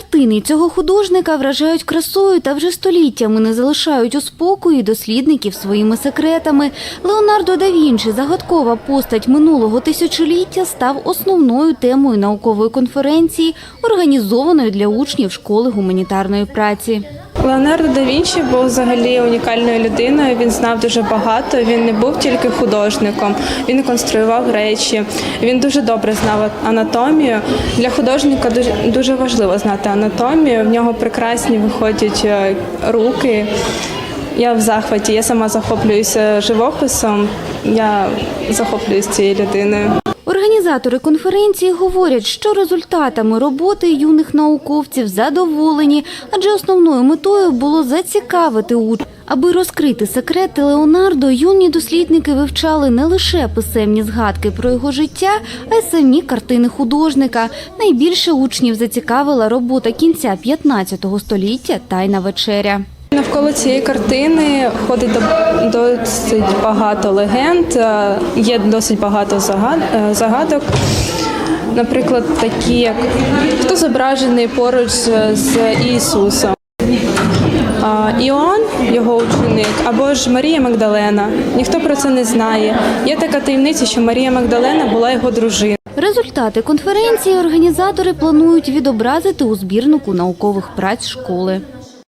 Картини цього художника вражають красою та вже століттями не залишають у спокої дослідників своїми секретами. Леонардо да Вінчі, загадкова постать минулого тисячоліття, став основною темою наукової конференції, організованої для учнів школи гуманітарної праці. Леонардо да Вінчі був взагалі унікальною людиною. Він знав дуже багато. Він не був тільки художником, він конструював речі. Він дуже добре знав анатомію. Для художника дуже, дуже важливо знати анатомію. В нього прекрасні виходять е, руки. Я в захваті. Я сама захоплююся живописом. Я захоплююсь цією людиною. Організатори конференції говорять, що результатами роботи юних науковців задоволені, адже основною метою було зацікавити учнів. Аби розкрити секрети Леонардо, юні дослідники вивчали не лише писемні згадки про його життя, а й самі картини художника. Найбільше учнів зацікавила робота кінця 15 століття Тайна вечеря. Навколо цієї картини ходить до- досить багато легенд, е, є досить багато е, загадок. Наприклад, такі, як хто зображений поруч з Ісусом. Іоанн, його ученик, або ж Марія Магдалена. Ніхто про це не знає. Є така таємниця, що Марія Магдалена була його дружиною. Результати конференції організатори планують відобразити у збірнику наукових праць школи.